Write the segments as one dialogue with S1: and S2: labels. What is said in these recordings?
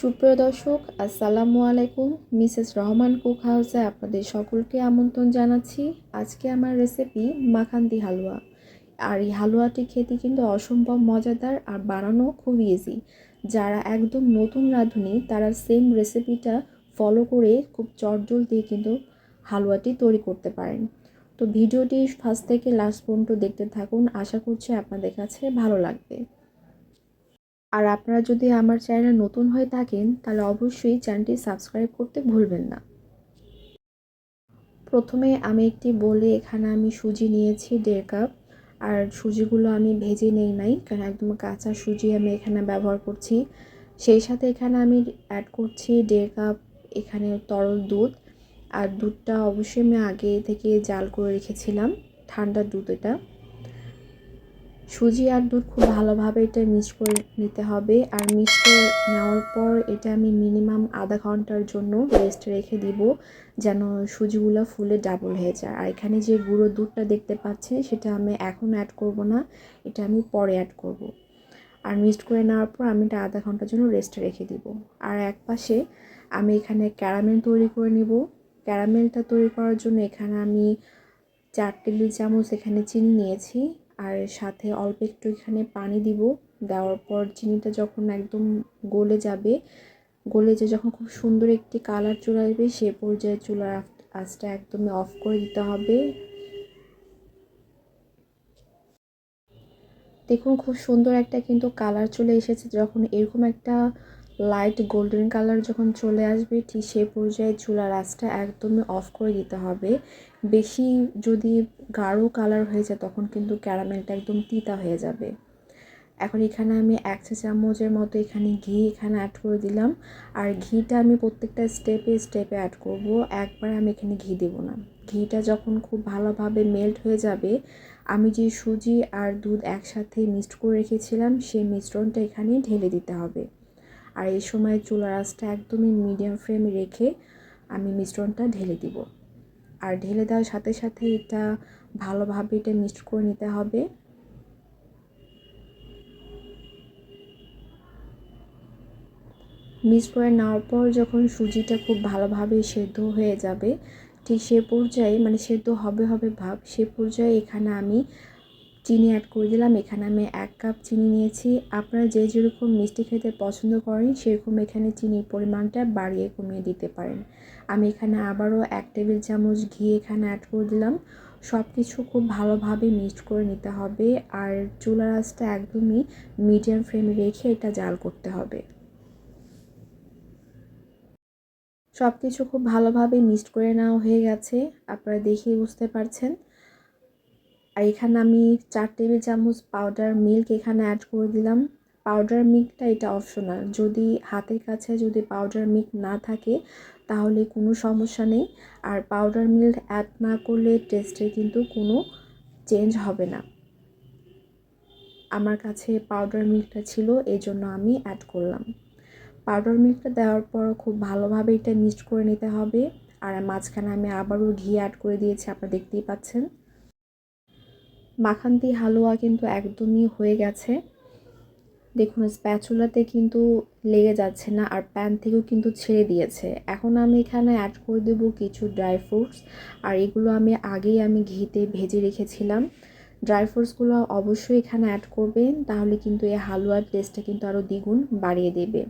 S1: সুপ্রিয় দর্শক, আসসালামু আলাইকুম। মিসেস রহমান কুক হাউসে আপনাদের সকলকে আমন্ত্রণ জানাচ্ছি। আজকে আমার রেসিপি মাখান্তি হালুয়া। আর এই হালুয়াটি খেতে কিন্তু অসম্ভব মজাদার আর বানানো খুব ইজি যারা একদম নতুন রাঁধুনি, তারা সেম রেসিপিটা ফলো করে খুব চটজল দিয়ে কিন্তু হালুয়াটি তৈরি করতে পারেন। তো ভিডিওটি ফার্স্ট থেকে লাস্ট পর্যন্ত দেখতে থাকুন। আশা করছি আপনাদের কাছে ভালো লাগবে। আর আপনারা যদি আমার চ্যানেলে নতুন হয়ে থাকেন, তাহলে অবশ্যই চ্যানেলটি সাবস্ক্রাইব করতে ভুলবেন না। প্রথমে আমি একটি বলে এখানে আমি সুজি নিয়েছি দেড় কাপ। আর সুজিগুলো আমি ভেজে নেই নাই, কারণ একদম কাঁচা সুজি আমি এখানে ব্যবহার করছি। সেই সাথে এখানে আমি অ্যাড করছি দেড় কাপ এখানে তরল দুধ। আর দুধটা অবশ্যই আমি আগে থেকে জাল করে রেখেছিলাম, ঠান্ডা দুধ এটা। সুজি আর দুধ খুব ভালোভাবে এটা মিক্স করে নিতে হবে। আর মিক্স করে নেওয়ার পর এটা আমি মিনিমাম আধা ঘণ্টার জন্য রেস্ট রেখে দিব, যেন সুজিগুলো ফুলে ডাবল হয়ে যায়। আর এখানে যে গুঁড়ো দুধটা দেখতে পাচ্ছে সেটা আমি এখন অ্যাড করব না, এটা আমি পরে অ্যাড করব। আর মিক্সড করে নেওয়ার পর আমি এটা আধা ঘণ্টার জন্য রেস্টে রেখে দিব। আর এক পাশে আমি এখানে ক্যারামেল তৈরি করে নিব। ক্যারামেলটা তৈরি করার জন্য এখানে আমি চার টেবিল চামচ এখানে চিনি নিয়েছি। আর সাথে অল্প একটু এখানে পানি দিব। দেওয়ার পর চিনিটা যখন একদম গলে যাবে, গলে যে যখন খুব সুন্দর একটি কালার চলে আসবে, সে পর্যায়ে চুলার আঁচটা একদমই অফ করে দিতে হবে। দেখুন, খুব সুন্দর একটা কিন্তু কালার চলে এসেছে। যখন এরকম একটা লাইট গোল্ডেন কালার যখন চলে আসবে, ঠিক সেই পর্যায়ে চুলার আঁচটা একদমই অফ করে দিতে হবে। বেশি যদি গাঢ় কালার হয়ে যায়, তখন কিন্তু ক্যারামেলটা একদম তিতা হয়ে যাবে। এখন এখানে আমি এক চা চামচের মতো এখানে ঘি এখানে অ্যাড করে দিলাম। আর ঘিটা আমি প্রত্যেকটা স্টেপে স্টেপে অ্যাড করব। একবার আমি এখানে ঘি দেব না। ঘিটা যখন খুব ভালোভাবে মেল্ট হয়ে যাবে, আমি যে সুজি আর দুধ একসাথে মিক্সড করে রেখেছিলাম, সেই মিশ্রণটা এখানে ঢেলে দিতে হবে। আর এই সময় চুলার আঁচটা একদমই মিডিয়াম ফ্লেমে রেখে আমি মিশ্রণটা ঢেলে দিব। আর ঢেলে দেওয়ার সাথে সাথে এটা ভালোভাবে এটা মিক্সড করে নিতে হবে। মিক্স করে নেওয়ার পর যখন সুজিটা খুব ভালোভাবে সেদ্ধ হয়ে যাবে, ঠিক সে পর্যায়ে মানে সেদ্ধ হবে হবে ভাব, সে পর্যায়ে এখানে আমি চিনি অ্যাড করে দিলাম। এখানে আমি এক কাপ চিনি নিয়েছি। আপনারা যে যেরকম মিষ্টি খেতে পছন্দ করেন, সেরকম এখানে চিনির পরিমাণটা বাড়িয়ে কমিয়ে দিতে পারেন। আমি এখানে আবারও এক টেবিল চামচ ঘি এখানে অ্যাড করে দিলাম। সব কিছু খুব ভালোভাবে মিক্সড করে নিতে হবে। আর চুলার আঁচটা একদমই মিডিয়াম ফ্লেমে রেখে এটা জাল করতে হবে। সব কিছু খুব ভালোভাবে মিক্সড করে নেওয়া হয়ে গেছে। আপনারা দেখেই বুঝতে পারছেন। আর এখানে আমি চার টেবিল চামচ পাউডার মিল্ক এখানে অ্যাড করে দিলাম। পাউডার মিল্কটা এটা অপশনাল যদি হাতের কাছে যদি পাউডার মিল্ক না থাকে, তাহলে কোনো সমস্যা নেই। আর পাউডার মিল্ক অ্যাড না করলে টেস্টে কিন্তু কোনো চেঞ্জ হবে না। আমার কাছে পাউডার মিল্কটা ছিল এই জন্য আমি অ্যাড করলাম। পাউডার মিল্কটা দেওয়ার পর খুব ভালোভাবে এটা মিক্সড করে নিতে হবে। আর মাঝখানে আমি আবারও ঘি অ্যাড করে দিয়েছি, আপনারা দেখতেই পাচ্ছেন। মাখান্তি হালুয়া কিন্তু একদমই হয়ে গেছে। দেখুন, স্প্যাচুলাতে কিন্তু লেগে যাচ্ছে না আর প্যান থেকেও কিন্তু ছেড়ে দিয়েছে। এখন আমি এখানে অ্যাড করে দেবো কিছু ড্রাই ফ্রুটস আর এগুলো আমি আগেই আমি ঘিতে ভেজে রেখেছিলাম। ড্রাই ফ্রুটসগুলো অবশ্যই এখানে অ্যাড করবেন, তাহলে কিন্তু এই হালুয়ার টেস্টটা কিন্তু আরও দ্বিগুণ বাড়িয়ে দেবে।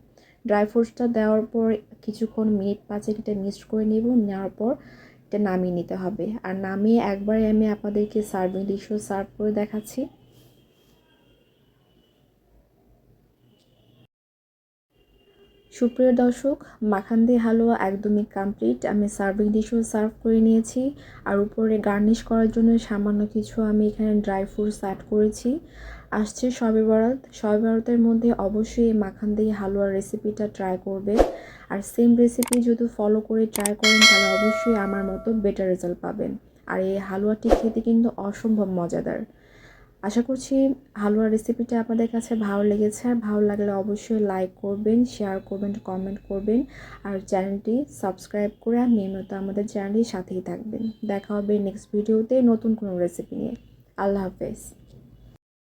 S1: ড্রাই ফ্রুটসটা দেওয়ার পর কিছুক্ষণ মিনিট পাঁচে এটা মিক্সড করে নেব, নেওয়ার পর এটা নামিয়ে নিতে হবে। আর নামিয়ে একবারে আমি আপনাদেরকে সার্ভিং ডিশও সার্ভ করে দেখাচ্ছি। সুপ্রিয় দর্শক মাখান দিয়ে হালুয়া একদমই কমপ্লিট আমি সার্ভিং ডিশও সার্ভ করে নিয়েছি। আর উপরে গার্নিশ করার জন্য সামান্য কিছু আমি এখানে ড্রাই ফ্রুটস অ্যাড করেছি। আসছে সবে বরাত। সবে বরাতের মধ্যে অবশ্যই এই মাখান দিয়ে হালুয়ার রেসিপিটা ট্রাই করবে। আর সেম রেসিপি যদি ফলো করে ট্রাই করেন, তাহলে অবশ্যই আমার মতো বেটার রেজাল্ট পাবেন। আর এই হালুয়াটি খেতে কিন্তু অসম্ভব মজাদার। আশা করছি হালুয়া রেসিপিটা আপনাদের কাছে ভালো লেগেছে। আর ভালো লাগলে অবশ্যই লাইক করবেন শেয়ার করবেন কমেন্ট করবেন। আর চ্যানেলটি সাবস্ক্রাইব করে আর নিয়মিত আমাদের চ্যানেলটির সাথেই থাকবেন। দেখা হবে নেক্সট ভিডিওতে নতুন কোনো রেসিপি নিয়ে। আল্লাহ হাফেজ।